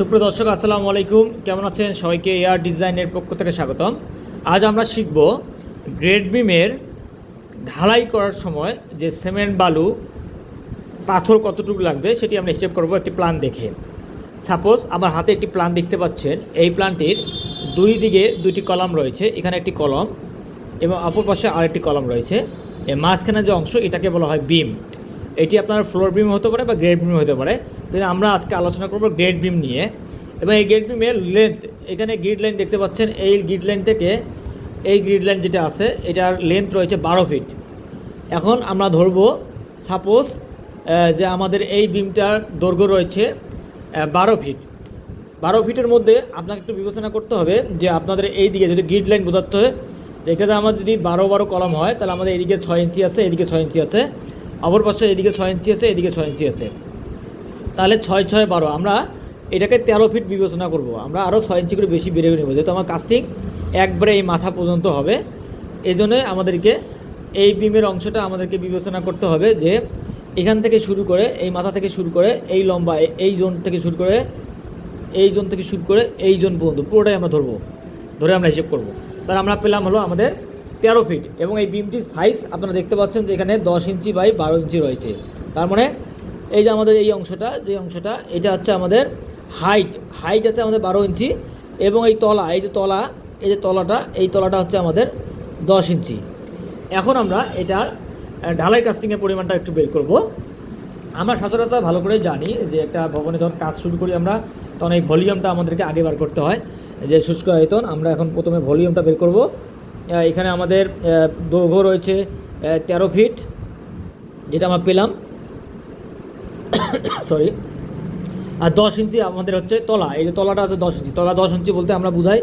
সুপ্রিয় দর্শক, আসসালামু আলাইকুম। কেমন আছেন? সবাইকে এয়ার ডিজাইনের পক্ষ থেকে স্বাগতম। আজ আমরা শিখব গ্রেড বিমের ঢালাই করার সময় যে সিমেন্ট, বালু, পাথর কতটুকু লাগবে সেটি আমরা হিসেব করব একটি প্ল্যান দেখে। সাপোজ আমার হাতে একটি প্ল্যান দেখতে পাচ্ছেন। এই প্ল্যানটির দুই দিকে দুটি কলাম রয়েছে। এখানে একটি কলম এবং অপর পাশে আরেকটি কলম রয়েছে। এর মাঝখানে যে অংশ, এটাকে বলা হয় বিম এটি আপনার ফ্লোর বিম হতে পারে বা গ্রেড বিম হতে পারে। আমরা আজকে আলোচনা করব গ্রেড বিম নিয়ে। এবং এই গ্রেড বিমের লেন্থ এখানে গ্রিড লাইন দেখতে পাচ্ছেন, এই গ্রিড লাইন থেকে এই গ্রিড লাইন যেটা আছে, এটার লেন্থ রয়েছে বারো ফিট এখন আমরা ধরব সাপোজ যে আমাদের এই বিমটার দৈর্ঘ্য রয়েছে বারো ফিট বারো ফিটের মধ্যে আপনাকে একটু বিবেচনা করতে হবে যে আপনাদের এই দিকে যদি গ্রিড লাইন বোঝাতে হয় এটাতে আমার যদি বারো বারো কলম হয়, তাহলে আমাদের এদিকে ছয় ইঞ্চি আছে, এদিকে ছয় ইঞ্চি আছে। অপর পাশে এদিকে ছয় ইঞ্চি আছে, এদিকে ছয় ইঞ্চি আছে। তাহলে ছয় ছয়, বারো। আমরা এটাকে তেরো ফিট বিবেচনা করব। আমরা আরও ছয় ইঞ্চি করে বেশি বেড়ে নেব। যেহেতু আমার কাস্টিং একবারে এই মাথা পর্যন্ত হবে এই জন্যে আমাদেরকে এই বিমের অংশটা আমাদেরকে বিবেচনা করতে হবে যে এখান থেকে শুরু করে, এই মাথা থেকে শুরু করে, এই লম্বা, এই জোন থেকে শুরু করে, এই জোন থেকে শুরু করে, এই জোন পর্যন্ত পুরোটাই আমরা ধরবো। ধরে আমরা হিসেব করব। তাহলে আমরা পেলাম হলো আমাদের তেরো ফিট এবং এই বিমটির সাইজ আপনারা দেখতে পাচ্ছেন যে এখানে দশ ইঞ্চি বাই বারো ইঞ্চি রয়েছে। তার মানে এই যে আমাদের এই অংশটা, যে অংশটা, এটা হচ্ছে আমাদের হাইট হাইট আছে আমাদের বারো ইঞ্চি এবং এই তলা, এই যে তলা, এই যে তলাটা, এই তলাটা হচ্ছে আমাদের দশ ইঞ্চি। এখন আমরা এটার ঢালাই কাস্টিংয়ের পরিমাণটা একটু বের করব। আমরা সচরাচর ভালো করে জানি যে একটা ভবনে যখন কাজ শুরু করি আমরা, তখন এই ভলিউমটা আমাদেরকে আগে বার করতে হয়। যে শুষ্ক আয়তন, আমরা এখন প্রথমে ভলিউমটা বের করব। এখানে আমাদের দৈর্ঘ্য রয়েছে তেরো ফিট, যেটা আমরা পেলাম। সরি আর দশ ইঞ্চি আমাদের হচ্ছে তলা। এই যে তলাটা হচ্ছে দশ ইঞ্চি। তলা দশ ইঞ্চি বলতে আমরা বুঝাই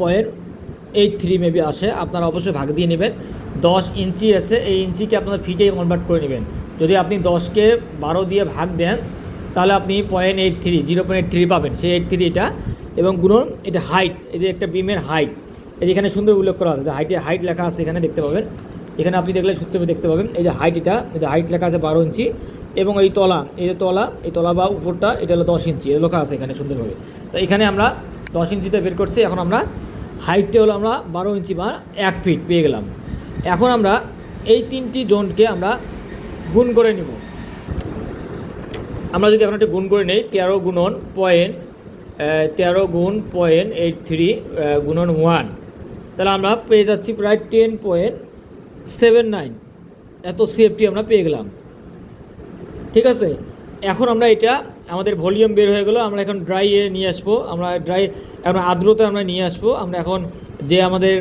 পয়েন্ট এইট থ্রি মেবি আসে। আপনারা অবশ্যই ভাগ দিয়ে নেবেন। দশ ইঞ্চি আছে, এই ইঞ্চিকে আপনারা ফিটে কনভার্ট করে নেবেন। যদি আপনি দশকে বারো দিয়ে ভাগ দেন, তাহলে আপনি point eight three zero point three পাবেন। সেই এইট থ্রি এটা। এবং গুণন, এটা হাইট এই যে একটা বিমের হাইট এই এখানে সুন্দর উল্লেখ করা আছে হাইটে হাইট লেখা আছে, এখানে দেখতে পাবেন। এখানে আপনি দেখলে সত্যি দেখতে পাবেন, এই যে হাইট এটা, এই যে হাইট লেখা আছে বারো ইঞ্চি এবং এই তলা, এই যে তলা, এই তলা বা উপরটা, এটা হলো দশ ইঞ্চি লেখা আছে এখানে সুন্দরভাবে। তো এখানে আমরা দশ ইঞ্চিতে বের করছি, এখন আমরা হাইটটা হলো আমরা বারো ইঞ্চি বা এক ফিট পেয়ে গেলাম। এখন আমরা এই তিনটি জোনকে আমরা গুণ করে নিব। আমরা যদি এখন একটা গুণ করে নিই, তেরো গুণন পয়েন্ট তেরো গুণ পয়েন্ট এইট থ্রি গুণন ওয়ান তাহলে আমরা পেয়ে যাচ্ছি প্রায় টেন পয়েন্ট সেভেন নাইন। এত সেফটি আমরা পেয়ে গেলাম। ঠিক আছে? এখন আমরা এটা, আমাদের ভলিউম বের হয়ে গেলো, আমরা এখন ড্রাইয়ে নিয়ে আসব, আমরা ড্রাই এখন আর্দ্রতা আমরা নিয়ে আসব, আমরা এখন যে আমাদের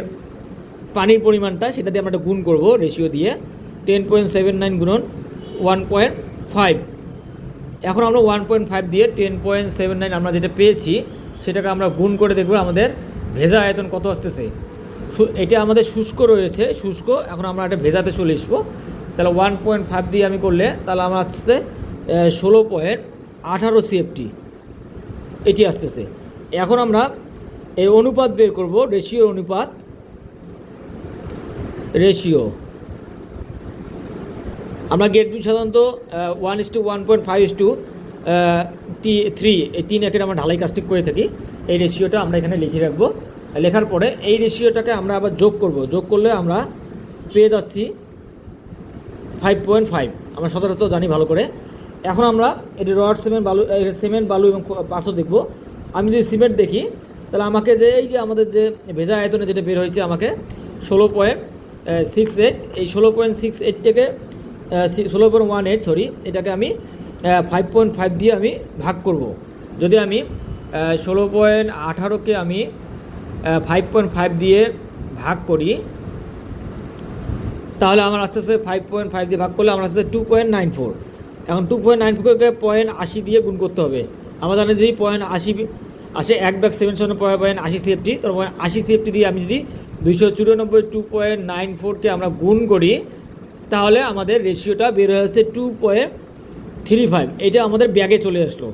পানির পরিমাণটা, সেটা দিয়ে আমরা একটা গুণ করব রেশিও দিয়ে। টেন পয়েন্ট সেভেন নাইন গুণন ওয়ান পয়েন্ট ফাইভ এখন আমরা ওয়ান পয়েন্ট ফাইভ দিয়ে টেন পয়েন্ট সেভেন নাইন আমরা যেটা পেয়েছি, সেটাকে আমরা গুণ করে দেখব আমাদের ভেজা আয়তন কত আসতেছে। এটা আমাদের শুষ্ক রয়েছে, শুষ্ক। এখন আমরা একটা ভেজাতে চলে আসব তাহলে ওয়ান পয়েন্ট ফাইভ দিয়ে আমি করলে, তাহলে আমার আসতেছে ষোলো পয়েন্ট আঠারো সিএফটি এটি আসতেছে। এখন আমরা এই অনুপাত বের করব রেশিওর অনুপাত। রেশিও আমরা গেট বিম সাধারণত one is to one point five is to three এই তিন একের আমরা ঢালাই কাস্টিং করে থাকি। এই রেশিওটা আমরা এখানে লিখে রাখব। লেখার পরে এই রেশিওটাকে আমরা আবার যোগ করব। যোগ করলে আমরা পেয়ে যাচ্ছি ফাইভ পয়েন্ট ফাইভ আমরা সচরাচর জানি ভালো করে। এখন আমরা এটি রড সিমেন্ট বালু সিমেন্ট বালু এবং পাথর দেখব। আমি যদি সিমেন্ট দেখি, তাহলে আমাকে যে এই যে আমাদের যে ভেজা আয়তনে যেটা বের হয়েছে আমাকে ষোলো পয়েন্ট সিক্স এইট এই ষোলো পয়েন্ট সিক্স এইট থেকে ষোলো পয়েন্ট ওয়ান এইট সরি এটাকে আমি ফাইভ পয়েন্ট ফাইভ দিয়ে আমি ভাগ করব। যদি আমি ষোলো পয়েন্ট আঠারোকে আমি ফাইভ পয়েন্ট ফাইভ দিয়ে ভাগ করি। তাহলে আমার আস্তে আস্তে ফাইভ পয়েন্ট ফাইভ দিয়ে ভাগ করলে আমার আস্তে টু পয়েন্ট নাইন ফোর এখন টু পয়েন্ট নাইন ফোরকে পয়েন্ট আশি দিয়ে গুণ করতে হবে। আমরা জানি যদি পয়েন্ট আশি আসে এক ব্যাগ সেভেন সেভেন পয়েন্ট আশি সিএফটি তো পয়েন্ট আশি সিএফটি দিয়ে আমি যদি দুইশো চুরানব্বই টু পয়েন্ট নাইন ফোরকে আমরা গুণ করি, তাহলে আমাদের রেশিওটা বের হয়ে আসছে টু পয়েন্ট থ্রি ফাইভ এটা আমাদের ব্যাগে চলে আসলো।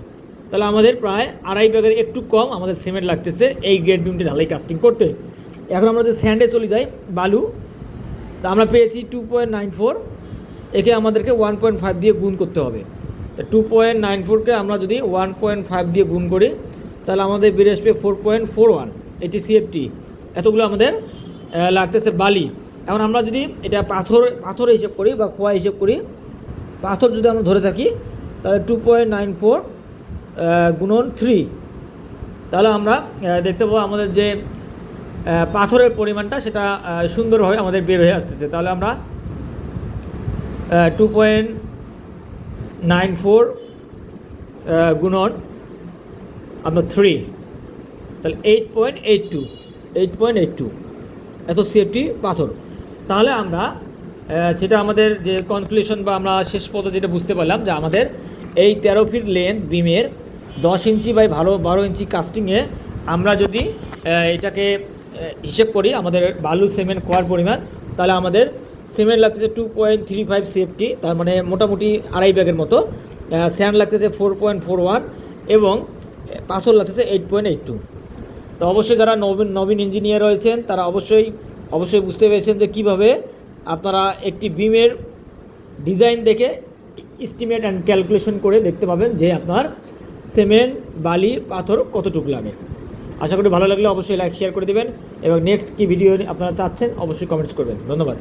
তাহলে আমাদের প্রায় আড়াই ব্যাগের একটু কম আমাদের সিমেন্ট লাগতেছে এই গ্রেড বিমটি ঢালাই কাস্টিং করতে। এখন আমরা যদি স্যান্ডে চলে যাই, বালু, তা আমরা পেয়েছি টু পয়েন্ট নাইন ফোর একে আমাদেরকে ওয়ান পয়েন্ট ফাইভ দিয়ে গুণ করতে হবে। তো টু পয়েন্ট নাইন ফোরকে আমরা যদি ওয়ান পয়েন্ট ফাইভ দিয়ে গুণ করি, তাহলে আমাদের বেড়ে আসবে ফোর পয়েন্ট ফোর ওয়ান এটি সিএফটি এতগুলো আমাদের লাগতেছে বালি। এখন আমরা যদি এটা পাথর পাথর হিসেব করি বা খোয়া হিসেব করি, পাথর যদি আমরা ধরে থাকি, তাহলে two point nine four three তাহলে আমরা দেখতে পাবো আমাদের যে পাথরের পরিমাণটা, সেটা সুন্দরভাবে আমাদের বের হয়ে আসতেছে। তাহলে আমরা টু পয়েন্ট নাইন ফোর গুণন আপনার থ্রি তাহলে eight point eight two eight point eight two এত সিএফটি পাথর। তাহলে আমরা সেটা আমাদের যে কনক্লুশন বা আমরা শেষ পথে যেটা বুঝতে পারলাম যে আমাদের এই তেরো ফিট লেন্থ বিমের দশ ইঞ্চি বাই ভালো বারো ইঞ্চি কাস্টিংয়ে আমরা যদি এটাকে হিসেব করি আমাদের বালু সিমেন্ট খোয়ার পরিমাণ, তাহলে আমাদের সিমেন্ট লাগতেছে two point three five CFT তার মানে মোটামুটি আড়াই ব্যাগের মতো স্যান্ড লাগতেছে ফোর পয়েন্ট ফোর ওয়ান এবং পাথর লাগতেছে এইট পয়েন্ট এইট টু তো অবশ্যই যারা নবীন নবীন ইঞ্জিনিয়ার রয়েছেন, তারা অবশ্যই অবশ্যই বুঝতে পেরেছেন যে কীভাবে আপনারা একটি বিমের ডিজাইন দেখে এস্টিমেট অ্যান্ড ক্যালকুলেশন করে দেখতে পাবেন যে আপনার সিমেন্ট, বালি, পাথর কতটুকু লাগে? আশা করি ভালো লাগলে অবশ্যই লাইক শেয়ার করে দেবেন। এবং নেক্সট কী ভিডিও আপনারা চাচ্ছেন, অবশ্যই কমেন্টস করবেন। ধন্যবাদ।